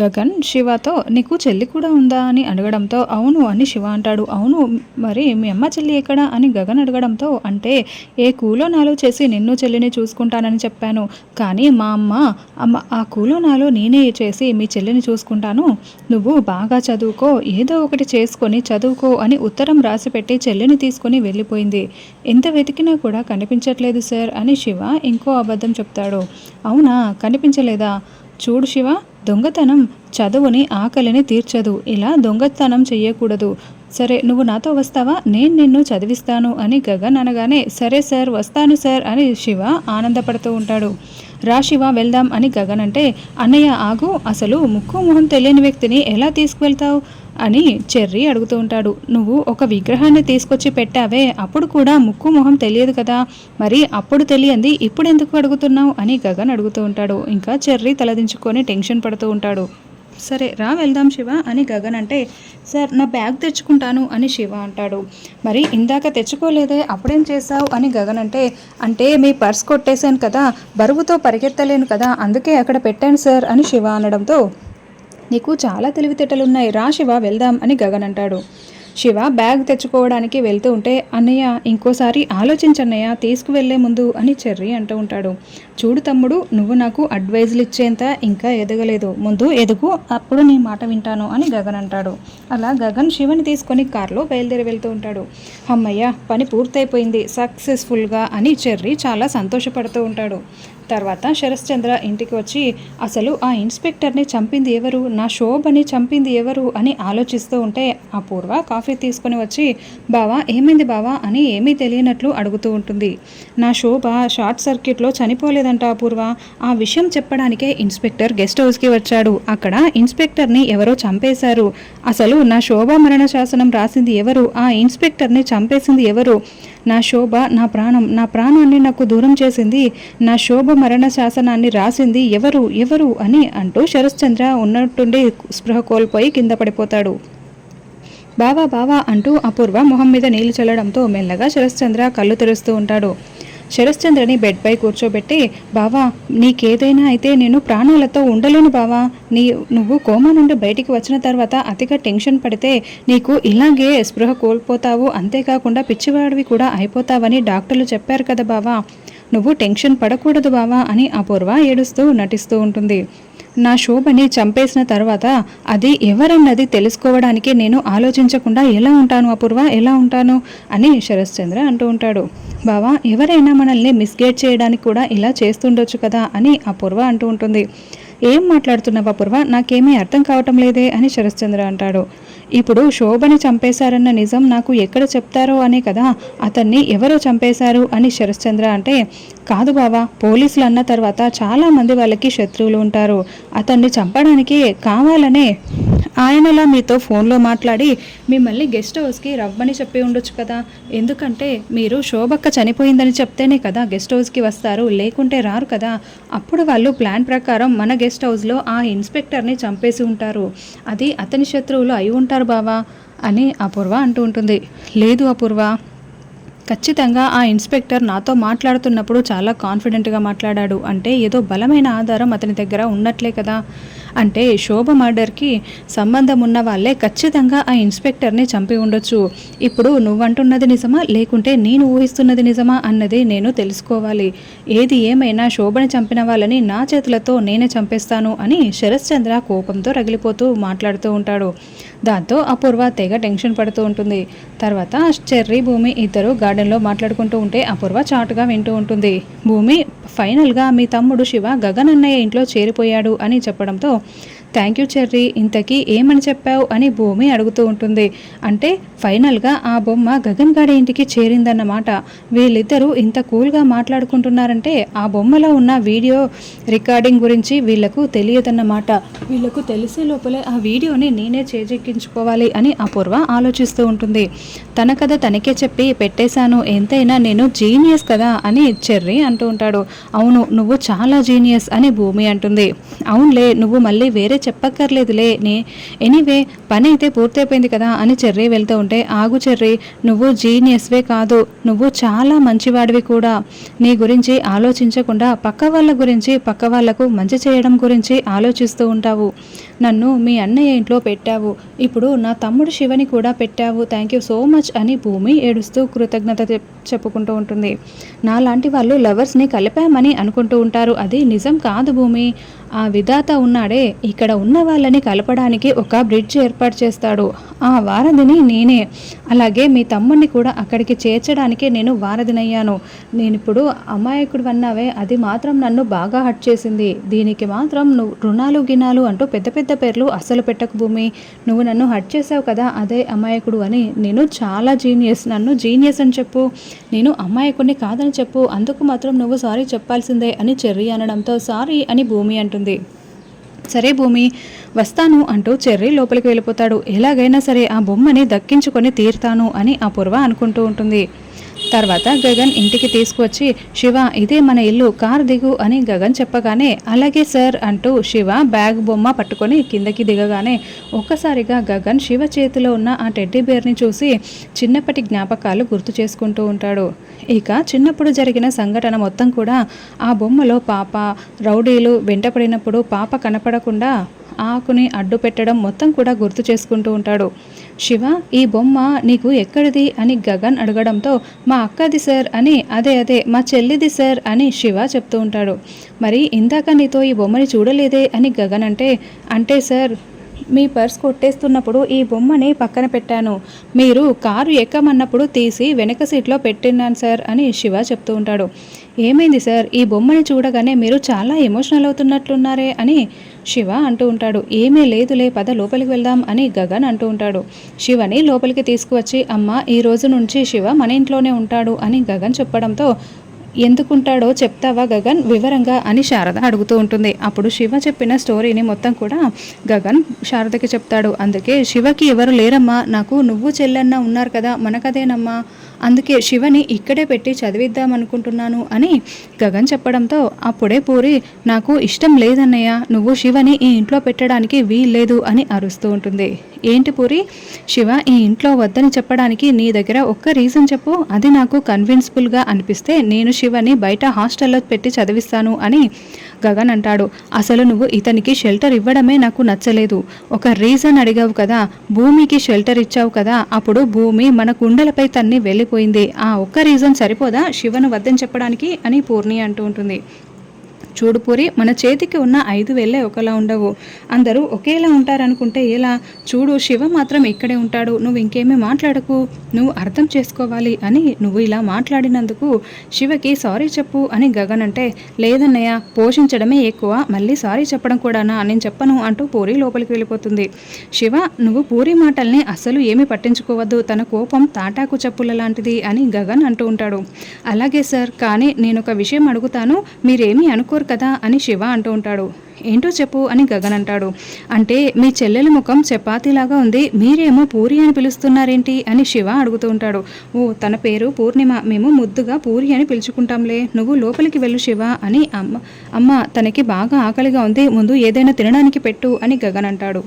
గగన్ శివతో నీకు చెల్లి కూడా ఉందా? అని అడగడంతో అవును అని శివ అంటాడు. అవును మరి మీ అమ్మ చెల్లి ఎక్కడ? అని గగన్ అడగడంతో అంటే ఏ కూలో నాలో చేసి నిన్ను చెల్లిని చూసుకుంటానని చెప్పాను. కానీ మా అమ్మ అమ్మ ఆ కూలో నాలో నేనే చేసి మీ చెల్లిని చూసుకుంటాను. నువ్వు బాగా చదువుకో ఏదో ఒకటి చేసుకొని చదువుకో అని ఉత్తరం రాసిపెట్టి చెల్లిని తీసుకొని వెళ్ళిపోయింది. ఎంత వెతికినా కూడా కనిపించట్లేదు సార్ అని శివ ఇంకో అబద్ధం చెప్తాడు. అవునా? కనిపించలేదా? చూడు శివ దొంగతనం చదువుని ఆకలిని తీర్చదు. ఇలా దొంగతనం చెయ్యకూడదు. సరే నువ్వు నాతో వస్తావా? నేను నిన్ను చదివిస్తాను అని గగన్ అనగానే సరే సార్ వస్తాను సార్ అని శివ ఆనందపడుతూ ఉంటాడు. రా శివ వెళ్దాం అని గగన్ అంటే అన్నయ్య ఆగు అసలు ముక్కు మొహం తెలియని వ్యక్తిని ఎలా తీసుకువెళ్తావు? అని చెర్రీ అడుగుతూ ఉంటాడు. నువ్వు ఒక విగ్రహాన్ని తీసుకొచ్చి పెట్టావే అప్పుడు కూడా ముక్కు మొహం తెలియదు కదా. మరి అప్పుడు తెలియంది ఇప్పుడు ఎందుకు అడుగుతున్నావు? అని గగన్ అడుగుతూ ఉంటాడు. ఇంకా చెర్రీ తలదించుకొని టెన్షన్ పడుతూ ఉంటాడు. సరే రా వెళ్దాం శివ అని గగన్ అంటే సార్ నా బ్యాగ్ తెచ్చుకుంటాను అని శివ అంటాడు. మరి ఇందాక తెచ్చుకోలేదే అప్పుడేం చేశావు? అని గగన్ అంటే అంటే మీ పర్స్ కొట్టేశాను కదా బరువుతో పరిగెత్తలేను కదా అందుకే అక్కడ పెట్టాను సార్ అని శివ అనడంతో నీకు చాలా తెలివితేటలున్నాయి రా శివ వెళ్దాం అని గగన్ అంటాడు. శివ బ్యాగ్ తెచ్చుకోవడానికి వెళ్తూ ఉంటే అన్నయ్య ఇంకోసారి ఆలోచించన్నయ్య తీసుకువెళ్ళే ముందు అని చెర్రీ అంటూ ఉంటాడు. చూడు తమ్ముడు నువ్వు నాకు అడ్వైజులు ఇచ్చేంత ఇంకా ఎదగలేదు. ముందు ఎదుగు అప్పుడు నీ మాట వింటాను అని గగన్ అంటాడు. అలా గగన్ శివని తీసుకొని కారులో బయలుదేరి వెళ్తూ ఉంటాడు. అమ్మయ్య పని పూర్తయిపోయింది సక్సెస్ఫుల్గా అని చెర్రీ చాలా సంతోషపడుతూ ఉంటాడు. తర్వాత శరశ్చంద్ర ఇంటికి వచ్చి అసలు ఆ ఇన్స్పెక్టర్ని చంపింది ఎవరు? నా శోభని చంపింది ఎవరు? అని ఆలోచిస్తూ ఉంటే అపూర్వ కాఫీ తీసుకుని వచ్చి బావా ఏమైంది బావా? అని ఏమీ తెలియనట్లు అడుగుతూ ఉంటుంది. నా శోభ షార్ట్ సర్క్యూట్లో చనిపోలేదంట అపూర్వ ఆ విషయం చెప్పడానికే ఇన్స్పెక్టర్ గెస్ట్ హౌస్కి వచ్చాడు. అక్కడ ఇన్స్పెక్టర్ని ఎవరో చంపేశారు. అసలు నా శోభ మరణ శాసనం రాసింది ఎవరు? ఆ ఇన్స్పెక్టర్ని చంపేసింది ఎవరు? నా శోభ నా ప్రాణం నా ప్రాణాన్ని నాకు దూరం చేసింది. నా శోభ మరణ శాసనాన్ని రాసింది ఎవరు ఎవరు అని అంటూ శరశ్చంద్ర ఉన్నట్టుండి స్పృహ కోల్పోయి కింద పడిపోతాడు. బావా బావా అంటూ అపూర్వ మొహం మీద నీళ్ళు చల్లడంతో మెల్లగా శరశ్చంద్ర కళ్ళు తెరుస్తూ ఉంటాడు. శరశ్చంద్రని బెడ్పై కూర్చోబెట్టి బావా నీకేదైనా అయితే నేను ప్రాణాలతో ఉండలేను బావా. నీ నువ్వు కోమా నుండి బయటికి వచ్చిన తర్వాత అతిగా టెన్షన్ పడితే నీకు ఇలాగే స్పృహ కోల్పోతావు. అంతేకాకుండా పిచ్చివాడివి కూడా అయిపోతావని డాక్టర్లు చెప్పారు కదా బావా. నువ్వు టెన్షన్ పడకూడదు బావా అని అపూర్వ ఏడుస్తూ నటిస్తూ ఉంటుంది. నా శోభని చంపేసిన తర్వాత అది ఎవరన్నది తెలుసుకోవడానికి నేను ఆలోచించకుండా ఎలా ఉంటాను అపూర్వ? ఎలా ఉంటాను? అని శరశ్చంద్ర అంటూ ఉంటాడు. బావా ఎవరైనా మనల్ని మిస్గైడ్ చేయడానికి కూడా ఇలా చేస్తుండొచ్చు కదా అని అపూర్వ అంటూ ఉంటుంది. ఏం మాట్లాడుతున్నావు అపూర్వ? నాకేమీ అర్థం కావటం లేదే అని శరశ్చంద్ర అంటాడు. ఇప్పుడు శోభని చంపేశారన్న నిజం నాకు ఎక్కడ చెప్తారో అనే కదా అతన్ని ఎవరో చంపేశారు అని శరశ్చంద్ర అంటే కాదు బావా పోలీసులు అన్న తర్వాత చాలామంది వాళ్ళకి శత్రువులు ఉంటారు. అతన్ని చంపడానికి కావాలనే ఆయనలా మీతో ఫోన్లో మాట్లాడి మిమ్మల్ని గెస్ట్ హౌస్కి రవ్వని చెప్పి ఉండొచ్చు కదా. ఎందుకంటే మీరు శోభక్క చనిపోయిందని చెప్తేనే కదా గెస్ట్ హౌస్కి వస్తారు లేకుంటే రారు కదా. అప్పుడు వాళ్ళు ప్లాన్ ప్రకారం మన గెస్ట్ హౌస్లో ఆ ఇన్స్పెక్టర్ని చంపేసి ఉంటారు. అది అతని శత్రువులు అయి ఉంటారు బావా అని అపూర్వ అంటూ ఉంటుంది. లేదు అపూర్వ ఖచ్చితంగా ఆ ఇన్స్పెక్టర్ నాతో మాట్లాడుతున్నప్పుడు చాలా కాన్ఫిడెంట్గా మాట్లాడాడు. అంటే ఏదో బలమైన ఆధారం అతని దగ్గర ఉన్నట్లే కదా. అంటే శోభ మర్డర్కి సంబంధం ఉన్న వాళ్ళే ఖచ్చితంగా ఆ ఇన్స్పెక్టర్ని చంపి ఉండొచ్చు. ఇప్పుడు నువ్వంటున్నది నిజమా? లేకుంటే నేను ఊహిస్తున్నది నిజమా అన్నది నేను తెలుసుకోవాలి. ఏది ఏమైనా శోభని చంపిన వాళ్ళని నా చేతులతో నేనే చంపేస్తాను అని శరశ్చంద్ర కోపంతో రగిలిపోతూ మాట్లాడుతూ ఉంటాడు. దాంతో అపూర్వ తెగ టెన్షన్ పడుతూ ఉంటుంది. తర్వాత చెర్రీ భూమి ఇద్దరు గార్డెన్లో మాట్లాడుకుంటూ ఉంటే అపూర్వ చాటుగా వింటూ ఉంటుంది. భూమి ఫైనల్గా మీ తమ్ముడు శివ గగన్ అన్నయ్య ఇంట్లో చేరిపోయాడు అని చెప్పడంతో థ్యాంక్ యూ చెర్రీ ఇంతకీ ఏమని చెప్పావు అని భూమి అడుగుతూ ఉంటుంది. అంటే ఫైనల్గా ఆ బొమ్మ గగన్ గాడి ఇంటికి చేరిందన్నమాట. వీళ్ళిద్దరూ ఇంత కూల్గా మాట్లాడుకుంటున్నారంటే ఆ బొమ్మలో ఉన్న వీడియో రికార్డింగ్ గురించి వీళ్ళకు తెలియదన్నమాట. వీళ్ళకు తెలిసే లోపలే ఆ వీడియోని నేనే చేజెక్కించుకోవాలి అని అపూర్వ ఆలోచిస్తూ ఉంటుంది. తన కథ తనకే చెప్పి పెట్టేశాను ఎంతైనా నేను జీనియస్ కదా అని చెర్రీ అంటూ ఉంటాడు. అవును నువ్వు చాలా జీనియస్ అని భూమి అంటుంది. అవునులే నువ్వు మళ్ళీ మళ్ళీ వేరే చెప్పక్కర్లేదులే. నే ఎనీవే పని అయితే పూర్తయిపోయింది కదా అని చెర్రీ వెళ్తూ ఉంటే ఆగు చెర్రీ నువ్వు జీనియస్వే కాదు నువ్వు చాలా మంచివాడివి కూడా. నీ గురించి ఆలోచించకుండా పక్క వాళ్ళ గురించి పక్క వాళ్ళకు మంచి చేయడం గురించి ఆలోచిస్తూ ఉంటావు. నన్ను మీ అన్నయ్య ఇంట్లో పెట్టావు. ఇప్పుడు నా తమ్ముడు శివని కూడా పెట్టావు. థ్యాంక్ యూ సో మచ్ అని భూమి ఏడుస్తూ కృతజ్ఞత చెప్పుకుంటూ ఉంటుంది. నాలాంటి వాళ్ళు లవర్స్ని కలిపామని అనుకుంటూ ఉంటారు. అది నిజం కాదు భూమి. ఆ విధాత ఉన్నాడే. ఇక్కడ ఉన్న వాళ్ళని కలపడానికి ఒక బ్రిడ్జ్ ఏర్పాటు చేస్తాడు. ఆ వారధిని నేనే. అలాగే మీ తమ్ముడిని కూడా అక్కడికి చేర్చడానికి నేను వారధినయ్యాను. నేను ఇప్పుడు అమాయకుడు అన్నావే అది మాత్రం నన్ను బాగా హట్ చేసింది. దీనికి మాత్రం నువ్వు రుణాలు గినాలు అంటూ పెద్ద పెద్ద పేర్లు అసలు పెట్టకు భూమి. నువ్వు నన్ను హట్ చేసావు కదా అదే అమాయకుడు అని. నేను చాలా జీనియస్ నన్ను జీనియస్ అని చెప్పు. నేను అమాయకుడిని కాదని చెప్పు. అందుకు మాత్రం నువ్వు సారీ చెప్పాల్సిందే అని చెర్రీ అనడంతో సారీ అని భూమి అంటుంది. సరే భూమి వస్తాను అంటూ చెర్రీ లోపలికి వెళ్ళిపోతాడు. ఎలాగైనా సరే ఆ బొమ్మని దక్కించుకొని తీరుతాను అని ఆ పూర్వ అనుకుంటూ ఉంటుంది. తర్వాత గగన్ ఇంటికి తీసుకువచ్చి శివ ఇదే మన ఇల్లు కార్ దిగు అని గగన్ చెప్పగానే అలాగే సార్ అంటూ శివ బ్యాగ్ బొమ్మ పట్టుకొని కిందకి దిగగానే ఒక్కసారిగా గగన్ శివ చేతిలో ఉన్న ఆ టెడ్డీ బేర్ని చూసి చిన్నప్పటి జ్ఞాపకాలు గుర్తు చేసుకుంటూ ఉంటాడు. ఇక చిన్నప్పుడు జరిగిన సంఘటన మొత్తం కూడా ఆ బొమ్మలో పాప రౌడీలు వెంటపడినప్పుడు పాప కనపడకుండా ఆకుని అడ్డు పెట్టడం మొత్తం కూడా గుర్తు చేసుకుంటూ ఉంటాడు. శివ ఈ బొమ్మ నీకు ఎక్కడిది అని గగన్ అడగడంతో మా అక్కది సార్ అని అదే అదే మా చెల్లిది సార్ అని శివ చెప్తూ ఉంటాడు. మరి ఇందాక నీతో ఈ బొమ్మని చూడలేదే అని గగన్ అంటే అంటే సార్ మీ పర్స్ కొట్టేస్తున్నప్పుడు ఈ బొమ్మని పక్కన పెట్టాను. మీరు కారు ఎక్కమన్నప్పుడు తీసి వెనక సీట్లో పెట్టినాను సార్ అని శివ చెప్తూ ఉంటాడు. ఏమైంది సార్? ఈ బొమ్మని చూడగానే మీరు చాలా ఎమోషనల్ అవుతున్నట్లున్నారే అని శివ అంటూ ఉంటాడు. ఏమీ లేదులే పద లోపలికి వెళ్దాం అని గగన్ అంటూ ఉంటాడు. శివని లోపలికి తీసుకువచ్చి అమ్మ ఈ రోజు నుంచి శివ మన ఇంట్లోనే ఉంటాడు అని గగన్ చెప్పడంతో ఎందుకుంటాడో చెప్తావా గగన్? వివరంగా అని శారద అడుగుతూ ఉంటుంది. అప్పుడు శివ చెప్పిన స్టోరీని మొత్తం కూడా గగన్ శారదకి చెప్తాడు. అందుకే శివకి ఎవరు లేరమ్మా? నాకు నువ్వు చెల్లెన్న ఉన్నారు కదా మనకదేనమ్మా అందుకే శివని ఇక్కడే పెట్టి చదివిద్దాం అనుకుంటున్నాను అని గగన్ చెప్పడంతో అప్పుడే పూరి నాకు ఇష్టం లేదన్నయ్య నువ్వు శివని ఈ ఇంట్లో పెట్టడానికి వీల్లేదు అని అరుస్తూ ఉంటుంది. ఏంటి పూరి? శివ ఈ ఇంట్లో వద్దని చెప్పడానికి నీ దగ్గర ఒక్క రీజన్ చెప్పు. అది నాకు కన్విన్సిబుల్గా అనిపిస్తే నేను శివని బయట హాస్టల్లో పెట్టి చదివిస్తాను అని గగన్ అంటాడు. అసలు నువ్వు ఇతనికి షెల్టర్ ఇవ్వడమే నాకు నచ్చలేదు. ఒక రీజన్ అడిగావు కదా భూమికి షెల్టర్ ఇచ్చావు కదా అప్పుడు భూమి మన కుండలపై తన్ని వెళ్ళి వెళ్ళిపోయింది ఆ ఒక్క రీజన్ సరిపోదా? శివను వద్దని చెప్పడానికి అని పూర్ణి అంటూ ఉంటుంది. చూడు పూరి మన చేతికి ఉన్న ఐదు వేలే ఒకలా ఉండవు. అందరూ ఒకేలా ఉంటారనుకుంటే ఎలా? చూడు శివ మాత్రం ఇక్కడే ఉంటాడు. నువ్వు ఇంకేమీ మాట్లాడకు. నువ్వు అర్థం చేసుకోవాలి అని నువ్వు ఇలా మాట్లాడినందుకు శివకి సారీ చెప్పు అని గగన్ అంటే లేదన్నయ్య పోషించడమే ఎక్కువ. మళ్ళీ సారీ చెప్పడం కూడానా? నేను చెప్పను అంటూ పూరి లోపలికి వెళ్ళిపోతుంది. శివ నువ్వు పూరి మాటల్ని అస్సలు ఏమీ పట్టించుకోవద్దు. తన కోపం తాటాకు చెప్పుల లాంటిది అని గగన్ అంటూ ఉంటాడు. అలాగే సార్ కానీ నేను ఒక విషయం అడుగుతాను. మీరేమీ అనుకోరు కదా అని శివ అంటూ ఉంటాడు. ఏంటో చెప్పు అని గగన్ అంటాడు. అంటే మీ చెల్లెల ముఖం చపాతీలాగా ఉంది మీరేమో పూరి అని పిలుస్తున్నారేంటి అని శివ అడుగుతూ ఉంటాడు. ఓ తన పేరు పూర్ణిమ మేము ముద్దుగా పూరి అని పిలుచుకుంటాంలే. నువ్వు లోపలికి వెళ్ళు శివ అని అమ్మ అమ్మ తనకి బాగా ఆకలిగా ఉంది ముందు ఏదైనా తినడానికి పెట్టు అని గగన్ అంటాడు.